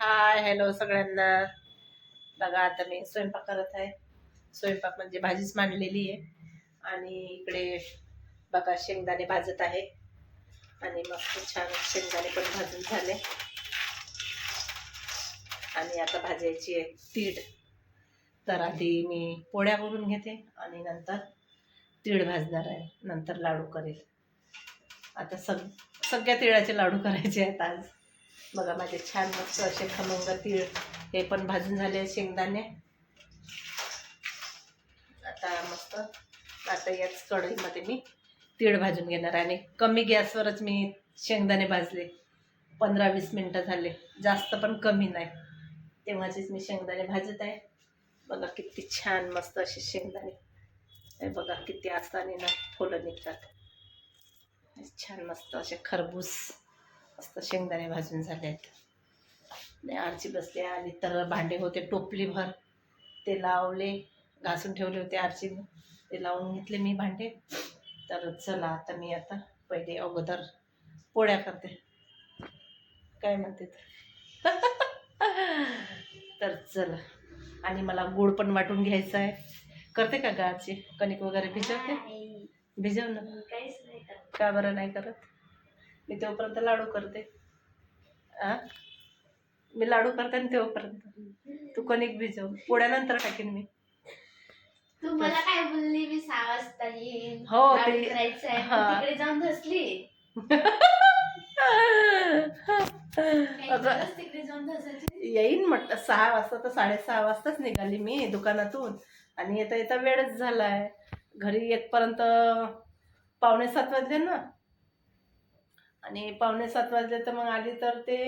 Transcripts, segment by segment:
Hi hello सगळ्यांना. बघा आता मी स्वयंपाक करत आहे. स्वयंपाक म्हणजे भाजीच मांडलेली आहे. आणि इकडे बघा शेंगदाणे भाजत आहे. आणि मग छान शेंगदाणे पण भाजून झाले. आणि आता भाजायची आहे तीळ. तर आधी मी पोळ्या करून घेते आणि नंतर तीळ भाजणार आहे. नंतर लाडू करेल. आता सग सगळ्या तिळाचे लाडू करायचे आहेत आज. बघा माझे छान मस्त असे खमंग तीळ हे पण भाजून झाले शेंगदाणे. आता मस्त आता याच कढईमध्ये मी तीळ भाजून घेणार आहे. आणि कमी गॅसवरच मी शेंगदाणे भाजले. पंधरा वीस मिनटं झाले. जास्त पण कमी नाही. तेव्हाचेच मी शेंगदाणे भाजत आहे. बघा किती छान मस्त असे शेंगदाणे. बघा किती असताना ना फुलं निघतात. छान मस्त असे खरबूस. मस्त शेंगदाणे भाजून झाले आहेत आणि आरची बसले आली. तर भांडे होते टोपलीभर ते लावले घासून ठेवले होते आरचीने ते लावून घेतले मी भांडे. तर चला आता मी आता पहिले अगोदर पोळ्या करते. काय म्हणते तर? चला. आणि मला गोड पण वाटून घ्यायचं आहे. करते का गाची कणिक वगैरे भिजवते? भिजव ना. नाही. का बरं नाही करत? मी तेव्हापर्यंत लाडू करते. आ? मी लाडू करते आणि तेव्हापर्यंत तू कणिक भिजव. पोळ्यानंतर टाकेन मी. तू मला काय बोलली? मी सहा वाजता येईन. हो, हा. तिकडे जाऊन धसली काही अगं, गरज तिकडे जाऊन धसायची येईन म्हटलं. सहा वाजता तर साडेसहा वाजताच निघाली मी दुकानातून. आणि येता येता वेळच झालाय. घरी येतपर्यंत पावणे सात वाजले ना. आणि पावणे सात वाजले तर मग आली तर ते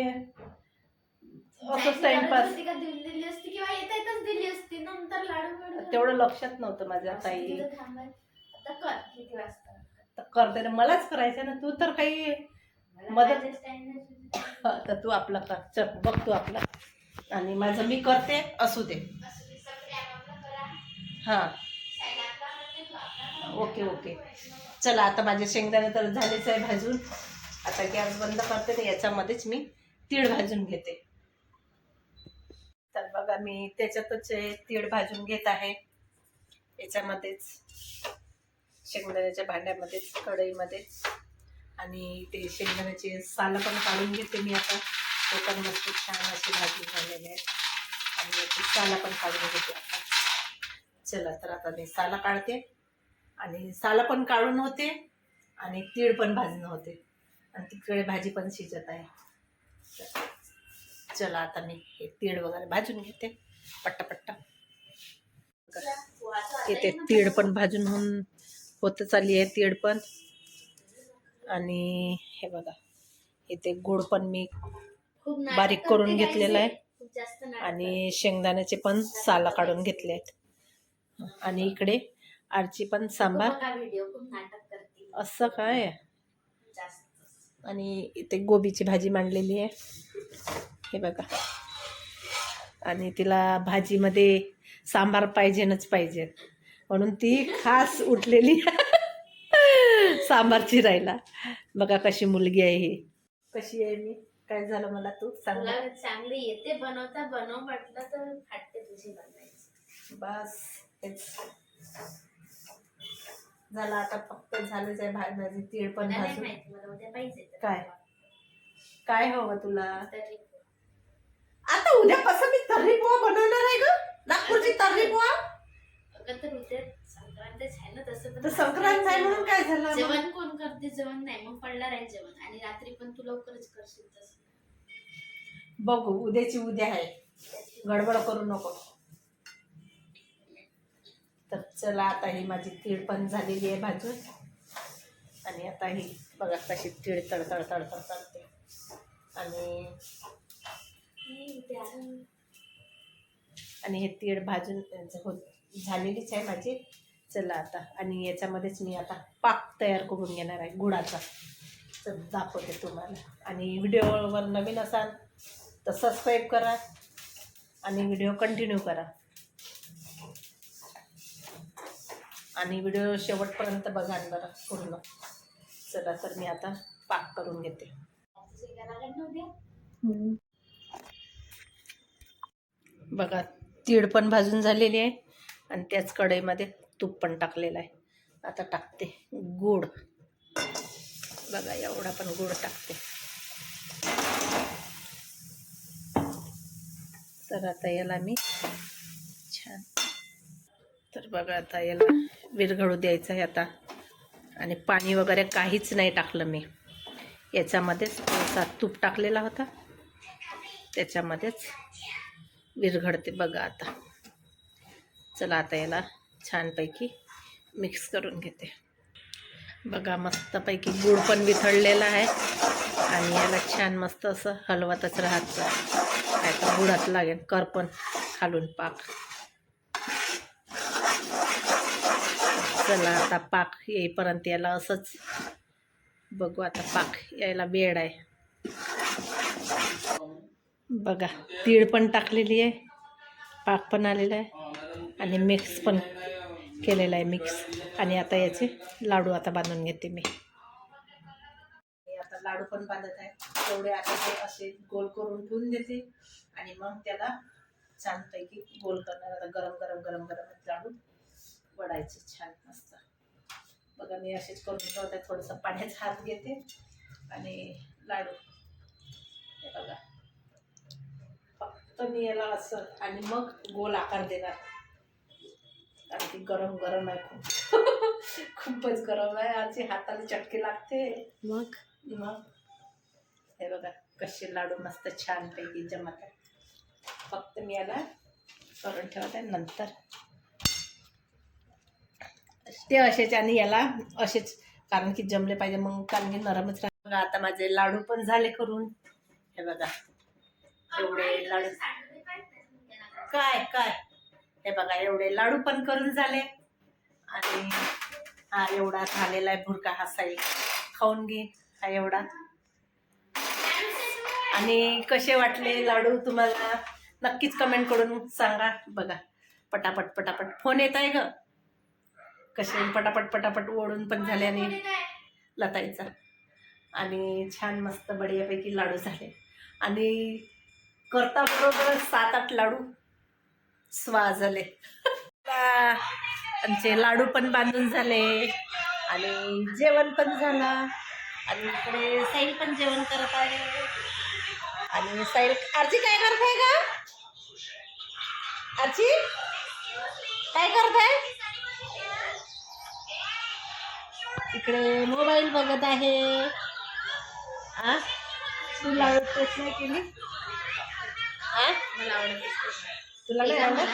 असंच टाइमपास होती का? देऊन दिली असती किंवा येता येताच दिली असती. नंतर लाडू बिडू तेवढं लक्षात नव्हतं माझ्या ताई. तिथं थांबाय. आता कर किती वाजता? तर करते ना मलाच करायचं ना. तू तर काही मदत- तर तू आपला कर. चल बघ तू आपला. आणि माझं मी करते असू दे. हां. Okay okay. चला आता माझे शेंगदाणे तर झालेच आहे भाजून. आता गॅस बंद करते तर याच्यामध्येच मी तीळ भाजून घेते. तर बघा मी त्याच्यातच तीळ भाजून घेत आहे. याच्यामध्येच शेंगदाण्याच्या भांड्यामध्येच कढईमध्येच. आणि ते शेंगदाण्याचे सालं पण काढून घेते मी आता. ते पण मस्त छान अशी भाजून झालेली आहे आणि याची सालं पण काढून घेते आता. चला तर आता मी साला काढते. आणि साला पण काढून होते आणि तीळ पण भाजणं होते. आणि तिकडे भाजी पण शिजत आहे. चला आता मी हे तीळ वगैरे भाजून घेते. पट्टा पट्टा इथे तीळ पण भाजून होऊन होत चालली आहे तीळ पण. आणि हे बघा इथे गोड पण मी बारीक करून घेतलेलं. आहे. आणि शेंगदाण्याचे पण साला काढून घेतले आहेत. आणि इकडे आरची पण. सांबार. असं काय? आणि इथे गोबीची भाजी मांडलेली आहे. हे बघा. आणि तिला भाजीमध्ये सांबार पाहिजेनच पाहिजे म्हणून ती खास उठलेली सांबार चिरायला. बघा कशी मुलगी आहे ही. कशी आहे मी? काय झालं मला तू? सांग. चांगली येते. बनवता बनव म्हटलं तर फाटते तुझी बनवायची. बस. हेच झालं आता फक्त झालंच आहे भा- भाजी तीळ पण मला नाही भाजून. माहिती मला उद्या पाहिजे तर. काय? काय हवं तुला? तरी आता उद्यापासून मी तर्री पोहा बनवणार आहे ग? नागपूरची तर्री पोहा? अगं तर उद्या संक्रांतच आहे ना तसं पण तर संक्रांत आहे म्हणून काय झालं? मग? जेवण कोण करते? जेवण नाही मग पडणार आहे जेवण. आणि रात्री पण तू लवकरच करशील तसं. बघू उद्याची उद्या आहे. गडबड करू नको. तर चला आता ही माझी तीळ पण झालेली आहे भाजून. आणि आता ही बघा कशी तीळ तडतड तडतड तडते आणि आणि हे तीळ भाजून म्हणजे हो झालेलीच आहे माझी. चला आता आणि याच्यामध्येच मी आता पाक तयार करून घेणार आहे गुळाचा. तर दाखवते तुम्हाला. आणि व्हिडिओवर नवीन असाल तर सबस्क्राईब करा आणि व्हिडिओ कंटिन्यू करा. आणि व्हिडिओ शेवटपर्यंत बघा बरं पूर्ण. चला तर मी आता पाक करून घेते. बघा तीळ पण भाजून झालेली आहे आणि त्याच कढईमध्ये तूप पण टाकलेलं आहे. आता टाकते गूळ बघा एवढा पण गूळ टाकते. तर आता याला मी छान तर बघा आता याला विरघळू द्यायचं आहे आता. आणि पाणी वगैरे काहीच नाही टाकलं मी. याच्यामध्येच थोडासा तूप टाकलेला होता. त्याच्यामध्येच विरघळते बघा आता. चला आता याला छानपैकी मिक्स करून घेते. बघा मस्तपैकी गूळ पण विथळलेला आहे. आणि याला छान मस्त असं हलवतच राहायचं नाही तर गुळात लागेल करपण खालून पाक. चला आता पाक येईपर्यंत याला असंच बघू आता पाक यायला वेळ आहे. बघा तीळ पण टाकलेली आहे पाक पण आलेला आहे आणि मिक्स पण केलेला आहे मिक्स. आणि आता याचे लाडू आता बांधून घेते मी. आता लाडू पण बांधत आहे. तेवढे आता ते असे गोल करून ठेवून देते आणि मग त्याला छानपैकी गोल करणार आता गरम गरम गरम गरम लाडू. वडायचे छान मस्त. बघा मी असेच करून ठेवते थोडंसं पाण्याचा हात घेते आणि लाडू. हे बघा. फक्त मी याला असं आणि मग गोल आकार देणार. कारण की गरम गरम आहे खूप. खूपच गरम आहे. आजची हाताला चटके लागते. मग? मग? हे बघा कसे लाडू मस्त छानपैकी जमत आहे फक्त मी याला करून ठेवत आहे नंतर. ते असेच आणि याला असेच कारण की जमले पाहिजे. मग कारण की नरमच राहते. बघा आता माझे लाडू पण झाले करून. हे बघा. एवढे लाडू. काय काय? हे बघा एवढे लाडू पण करून झाले. आणि हा एवढा झालेला आहे भुरका हा साई. खाऊन घे हा एवढा. आणि कसे वाटले लाडू तुम्हाला? नक्कीच कमेंट करून सांगा. बघा पटापट पटापट. फोन येत आहे ग. कसे पटापट पटापट ओढून पण झाले आणि लताईचा. आणि छान मस्त बढियापैकी लाडू झाले. आणि करता बरोबर सात आठ लाडू स्वा झाले आमचे लाडू पण बांधून झाले. आणि जेवण पण झालं. आणि इकडे साईल पण जेवण करत आहे. आणि साईल आरची काय करत आहे का आरची काय करत आहे? इकडे मोबाईल बघत आहे. आ? तू लाडू टेस्ट नाही? केली आ? मला आवडत तुला नाही आवडत?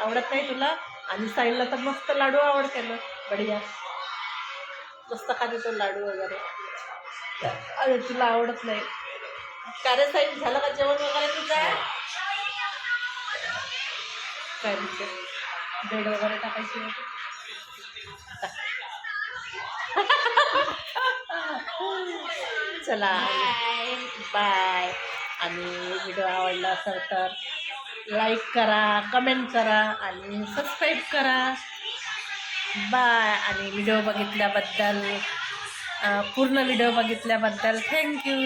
आवडत नाही तुला? आणि साईलला तर मस्त लाडू आवडते ना. बढिया. मस्त खाते तो लाडू वगैरे. अरे तुला आवडत नाही. का रे साईल? झालं का जेवण वगैरे तुझं? काय म्हणते? बेड वगैरे टाकायची आहे? चला. बाय. आणि व्हिडिओ आवडला असेल तर लाईक करा कमेंट करा आणि सबस्क्राईब करा. बाय. आणि व्हिडिओ बघितल्याबद्दल पूर्ण व्हिडिओ बघितल्याबद्दल थँक्यू.